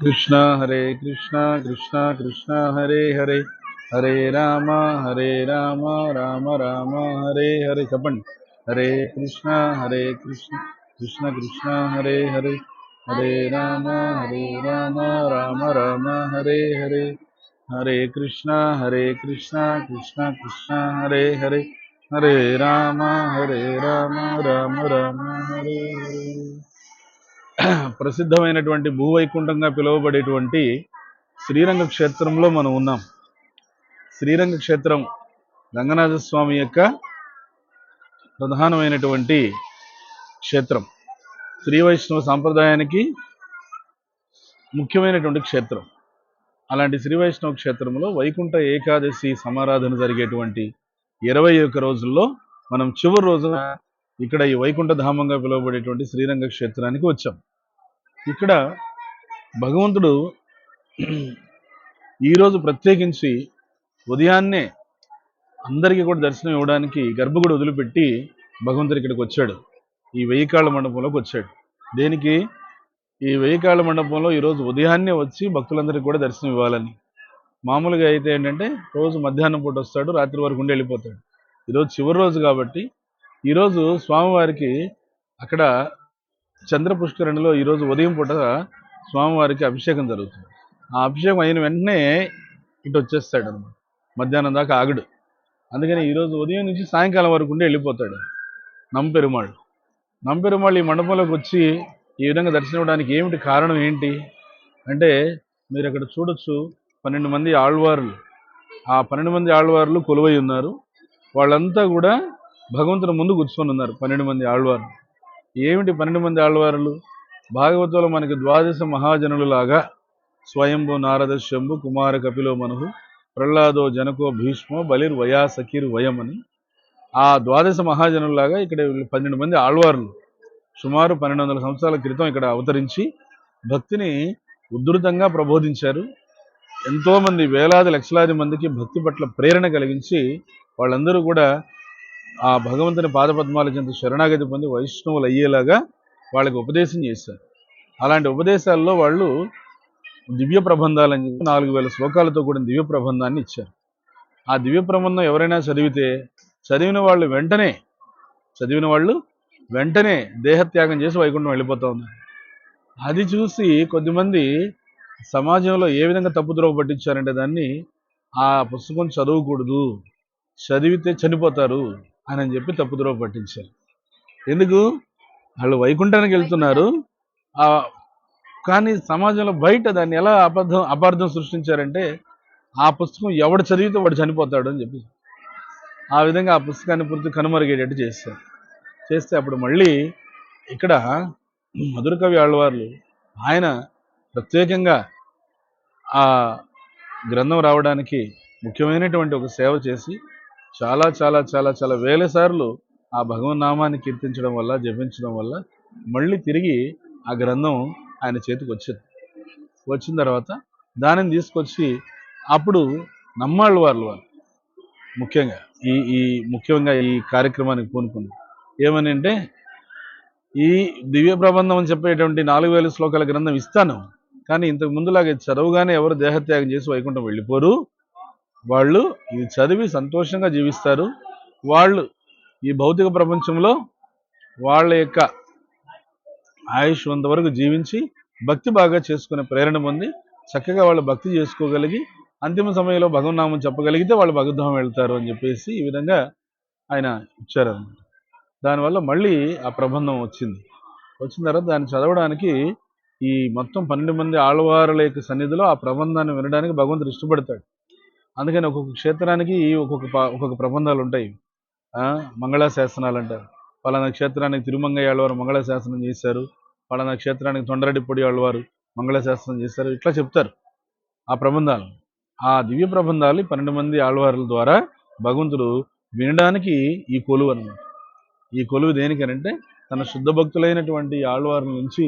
కృష్ణ హరే కృష్ణ కృష్ణ కృష్ణ హరే హరే హరే రామ హరే రామ రామ రామ హరే హరే చెప్పండి హరే కృష్ణ హరే కృష్ణ కృష్ణ కృష్ణ హరే హరే హరే రామ హరే రామ రామ రామ హరే హరే హరే కృష్ణ హరే కృష్ణ కృష్ణ కృష్ణ హరే హరే హరే రామ హరే రామ రామ రామ హరే హరే ప్రసిద్ధమైనటువంటి భూవైకుంఠంగా పిలువబడేటువంటి శ్రీరంగ క్షేత్రంలో మనం ఉన్నాం. శ్రీరంగ క్షేత్రం రంగనాథ స్వామి యొక్క ప్రధానమైనటువంటి క్షేత్రం. శ్రీ వైష్ణవ సాంప్రదాయానికి ముఖ్యమైనటువంటి క్షేత్రం. అలాంటి శ్రీ వైష్ణవ క్షేత్రంలో వైకుంఠ ఏకాదశి సమారాధన జరిగేటువంటి ఇరవై ఒక్క రోజుల్లో మనం చివరి రోజున ఇక్కడ ఈ వైకుంఠ ధామంగా పిలువబడేటువంటి శ్రీరంగ క్షేత్రానికి వచ్చాం. ఇక్కడ భగవంతుడు ఈరోజు ప్రత్యేకించి ఉదయాన్నే అందరికీ కూడా దర్శనం ఇవ్వడానికి గర్భగుడి వదిలిపెట్టి భగవంతుడు ఇక్కడికి వచ్చాడు. ఈ వెయ్యికాళ్ళ మండపంలోకి వచ్చాడు. దేనికి? ఈ వెయ్యికాళ్ళ మండపంలో ఈరోజు ఉదయాన్నే వచ్చి భక్తులందరికీ కూడా దర్శనం ఇవ్వాలని. మామూలుగా అయితే ఏంటంటే రోజు మధ్యాహ్నం పూట వస్తాడు రాత్రి వరకు ఉండి వెళ్ళిపోతాడు. ఈరోజు చివరి రోజు కాబట్టి ఈరోజు స్వామివారికి అక్కడ చంద్ర పుష్కరణిలో ఈరోజు ఉదయం పూట స్వామివారికి అభిషేకం జరుగుతుంది. ఆ అభిషేకం అయిన వెంటనే ఇటు వచ్చేస్తాడు అనమాట మధ్యాహ్నం దాకా ఆగడు. అందుకని ఈరోజు ఉదయం నుంచి సాయంకాలం వరకు ఉండి వెళ్ళిపోతాడు నంపెరుమాళ్ళు. నంపెరుమాళ్ళు ఈ మండపంలోకి వచ్చి ఈ విధంగా దర్శనం ఇవ్వడానికి ఏమిటి కారణం ఏంటి? అంటే మీరు అక్కడ చూడొచ్చు పన్నెండు మంది ఆళ్వార్లు. ఆ పన్నెండు మంది ఆళ్వార్లు కొలువై ఉన్నారు. వాళ్ళంతా కూడా భగవంతుని ముందు కూర్చొని ఉన్నారు పన్నెండు మంది ఆళ్వార్లు. ఏమిటి పన్నెండు మంది ఆళ్వారులు? భాగవతంలో మనకి ద్వాదశ మహాజనులలాగా స్వయంభు నారద శంభు కుమార కపిలో మనుహు ప్రహ్లాదో జనకో భీష్మో బలిర్ వయా సఖీర్ వయం అని. ఆ ద్వాదశ మహాజనులలాగా ఇక్కడ పన్నెండు మంది ఆళ్వార్లు. సుమారు పన్నెండు వందల సంవత్సరాల క్రితం ఇక్కడ అవతరించి భక్తిని ఉధృతంగా ప్రబోధించారు. ఎంతోమంది వేలాది లక్షలాది మందికి భక్తి పట్ల ప్రేరణ కలిగించి వాళ్ళందరూ కూడా ఆ భగవంతుని పాదపద్మాల చెంత శరణాగతి పొంది వైష్ణవులు అయ్యేలాగా వాళ్ళకి ఉపదేశం చేశారు. అలాంటి ఉపదేశాల్లో వాళ్ళు దివ్య ప్రబంధాలని చెప్పి నాలుగు వేల శ్లోకాలతో కూడిన దివ్య ప్రబంధాన్ని ఇచ్చారు. ఆ దివ్య ప్రబంధం ఎవరైనా చదివితే చదివిన వాళ్ళు వెంటనే చదివిన వాళ్ళు వెంటనే దేహత్యాగం చేసి వైకుంఠం వెళ్ళిపోతూ ఉన్నారు. అది చూసి కొద్దిమంది సమాజంలో ఏ విధంగా తప్పుద్రోవ పట్టించారంటే దాన్ని ఆ పుస్తకం చదవకూడదు చదివితే చనిపోతారు. అని చెప్పి తప్పుద్రోవ పట్టించారు. ఎందుకు? వాళ్ళు వైకుంఠానికి వెళ్తున్నారు. కానీ సమాజంలో బయట దాన్ని ఎలా అబద్ధం అపార్థం సృష్టించారంటే ఆ పుస్తకం ఎవడు చదివితే వాడు చనిపోతాడు అని చెప్పి. ఆ విధంగా ఆ పుస్తకాన్ని పూర్తి కనుమరుగేటట్టు చేస్తారు చేస్తే అప్పుడు మళ్ళీ ఇక్కడ మధురకవి ఆళ్వార్లు ఆయన ప్రత్యేకంగా ఆ గ్రంథం రావడానికి ముఖ్యమైనటువంటి ఒక సేవ చేసి చాలా చాలా చాలా చాలా వేల సార్లు ఆ భగవన్ నామాన్ని కీర్తించడం వల్ల జపించడం వల్ల మళ్ళీ తిరిగి ఆ గ్రంథం ఆయన చేతికి వచ్చింది. వచ్చిన తర్వాత దానిని తీసుకొచ్చి అప్పుడు నమ్మాళ్ళు వాళ్ళు వాళ్ళు. ముఖ్యంగా ఈ ఈ ముఖ్యంగా ఈ కార్యక్రమానికి పూనుకుంది. ఏమని అంటే ఈ దివ్య ప్రబంధం అని చెప్పేటువంటి నాలుగు వేల శ్లోకాల గ్రంథం ఇస్తాను. కానీ ఇంతకు ముందులాగే చదువుగానే చదవగానే ఎవరు దేహత్యాగం చేసి వైకుంఠం వెళ్ళిపోరు. వాళ్ళు ఇది చదివి సంతోషంగా జీవిస్తారు. వాళ్ళు ఈ భౌతిక ప్రపంచంలో వాళ్ళ యొక్క ఆయుష్ వరకు జీవించి భక్తి బాగా చేసుకునే ప్రేరణ పొంది చక్కగా వాళ్ళు భక్తి చేసుకోగలిగి అంతిమ సమయంలో భగవన్నామం చెప్పగలిగితే వాళ్ళు భగవద్ధామం వెళ్తారు అని చెప్పేసి ఈ విధంగా ఆయన ఇచ్చారనమాట దానివల్ల మళ్ళీ ఆ ప్రబంధం వచ్చింది. వచ్చిన తర్వాత దాన్ని చదవడానికి ఈ మొత్తం పన్నెండు మంది ఆళ్వారుల యొక్క సన్నిధిలో ఆ ప్రబంధాన్ని వినడానికి భగవంతుడు ఇష్టపడతాడు. అందుకని ఒక్కొక్క క్షేత్రానికి ఒక్కొక్క ఒక్కొక్క ప్రబంధాలు ఉంటాయి. మంగళాశాసనాలు అంటారు. పలానా క్షేత్రానికి తిరుమంగయ్య ఆళ్వారు మంగళశాసనం చేశారు. పలానా క్షేత్రానికి తొండరెడ్డిపొడి ఆళ్వారు మంగళశాసనం చేశారు. ఇట్లా చెప్తారు ఆ ప్రబంధాలు. ఆ దివ్య ప్రబంధాలు పన్నెండు మంది ఆళ్వారుల ద్వారా భగవంతుడు వినడానికి ఈ కొలువు అనమాట ఈ కొలువు దేనికనంటే తన శుద్ధ భక్తులైనటువంటి ఆళ్వారుల నుంచి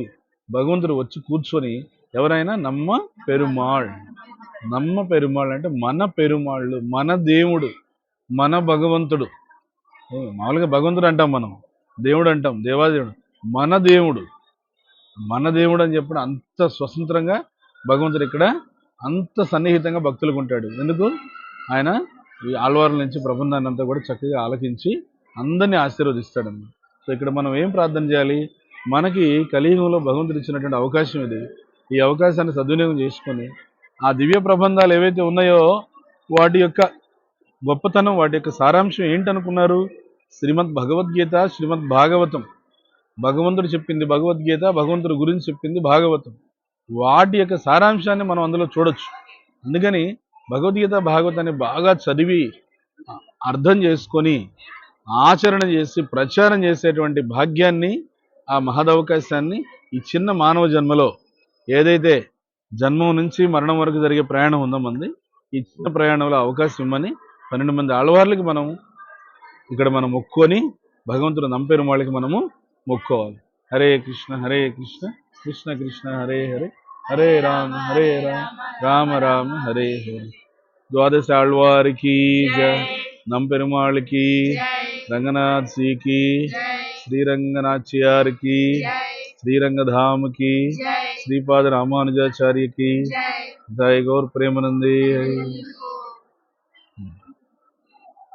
భగవంతుడు వచ్చి కూర్చొని ఎవరైనా నమ్మ పెరుమాళ్ నమ్మ పెరుమాళ్ళు అంటే మన పెరుమాళ్ళు మన దేవుడు మన భగవంతుడు. మామూలుగా భగవంతుడు అంటాం మనం దేవుడు అంటాం దేవాదేవుడు. మన దేవుడు మన దేవుడు అని చెప్పడం అంత స్వతంత్రంగా భగవంతుడు ఇక్కడ అంత సన్నిహితంగా భక్తులకు ఉంటాడు. ఎందుకు? ఆయన ఈ ఆళ్వార్ల నుంచి ప్రబంధాన్ని అంతా కూడా చక్కగా ఆలకించి అందరినీ ఆశీర్వదిస్తాడన్నమాట సో ఇక్కడ మనం ఏం ప్రార్థన చేయాలి? మనకి కలియుగంలో భగవంతుడు ఇచ్చినటువంటి అవకాశం ఇది. ఈ అవకాశాన్ని సద్వినియోగం చేసుకొని ఆ దివ్య ప్రబంధాలు ఏవైతే ఉన్నాయో వాటి యొక్క గొప్పతనం వాటి యొక్క సారాంశం ఏంటనుకున్నారు? శ్రీమద్ భగవద్గీత శ్రీమద్ భాగవతం. భగవంతుడు చెప్పింది భగవద్గీత భగవంతుడి గురించి చెప్పింది భాగవతం. వాటి యొక్క సారాంశాన్ని మనం అందులో చూడొచ్చు. అందుకని భగవద్గీత భాగవతాన్ని బాగా చదివి అర్థం చేసుకొని ఆచరణ చేసి ప్రచారం చేసేటువంటి భాగ్యాన్ని ఆ మహదవకాశాన్ని ఈ చిన్న మానవ జన్మలో ఏదైతే జన్మం నుంచి మరణం వరకు జరిగే ప్రయాణం ఉందా మంది ఈ చిన్న ప్రయాణంలో అవకాశం ఇవ్వమని పన్నెండు మంది ఆళ్వార్లకి మనం ఇక్కడ మనం మొక్కుకొని భగవంతుడు నంపేరు వాళ్ళకి మనము మొక్కోవాలి. హరే కృష్ణ హరే కృష్ణ కృష్ణ కృష్ణ హరే హరే హరే రామ హరే రామ రామ రామ హరే హరే. ద్వాదశ ఆళ్వారికి నంపెరుమాళ్ళకి రంగనాథ్ శ్రీకి శ్రీరంగనాథ్యారికి శ్రీరంగధామకి శ్రీపాద రామానుజాచార్యకి జయ గౌర్ ప్రేమనంది.